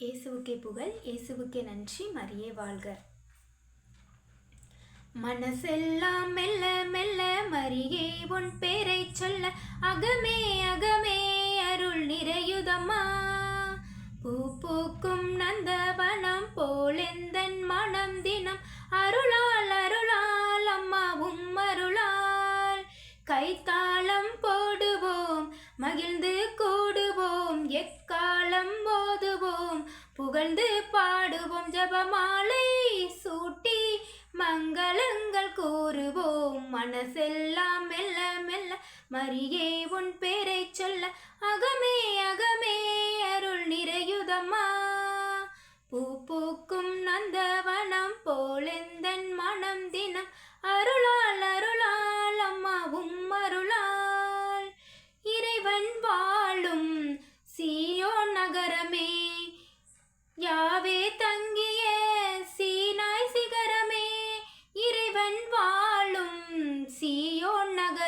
இயேசுவுக்கே புகழ் இயேசுவுக்கே நன்றி மரியே வாழ்க. மனசெல்லாம் மெல்ல மெல்ல மரியே உன் பேரை சொல்ல அகமே அகமே அருள் நிறையுதம்மா. பூ பூக்கும் நந்தவனம் போலெந்தன் மனம் தினம். அருளால் அருளால் அம்மாவும் அருளால். கைத்தா எக்காலம் போதுவோம் புகழ்ந்து பாடுவோம் ஜபமாலை சூட்டி மங்களங்கள் கூறுவோம். மனசெல்லாம் மெல்ல மெல்ல மரியே உன் பேரை சொல்ல அகமே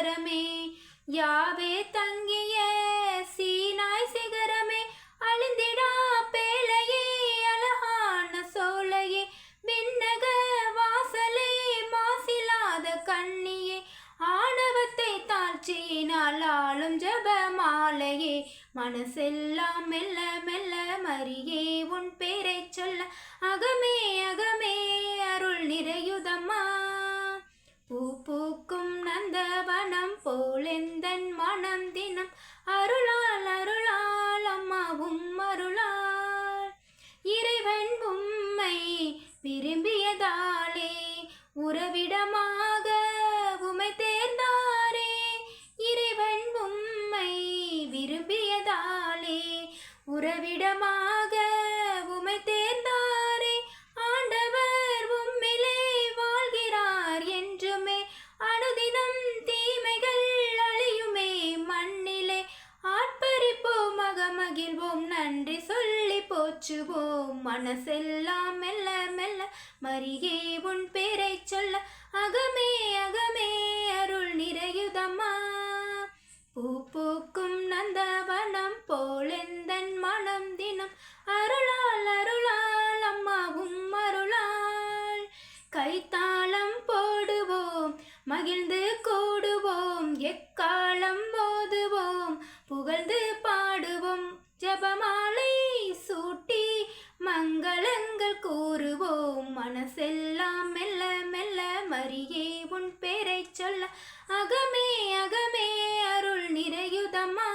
சிகரமே. யாவே தங்கிய சீனாய் சிகரமே. அழிந்திடா பேலையே அழகான சோலையே. விண்ணக வாசலே மாசிலாத கண்ணியே. ஆணவத்தை தாழ்ச்சியினால் ஆளும் ஜப மாலையே மனசெல்லாம் மெல்ல மெல்ல மரியே உன் பேரை சொல்ல. அகமே அகமே நந்தவனம் மனம் தினம். அருளால் அருளால் அம்மாவும் அருளால். இறைவன் உம்மை விரும்பியதாலே உறவிடமாக உமை தேர்ந்தாரே. இறைவன் உம்மை விரும்பியதாலே உறவிடமாக போச்சுவோம். மனசெல்லாம் மெல்ல மெல்ல மறியே உன் பேரை சொல்ல அகமே அகமே அருள் நிறையுதம்மா. பூ பூக்கும் நந்தவனம் போலெந்தன் மனம் தினம். அருளால் அருளால் அம்மாவும் அருளால். கைத்தாளம் போடுவோம் மகிழ்ந்து கூடுவோம். எக்கா மனசெல்லாம் மெல்ல மெல்ல மரியே உன் பேரை சொல்ல அகமே அகமே அருள் நிறையுதம்மா.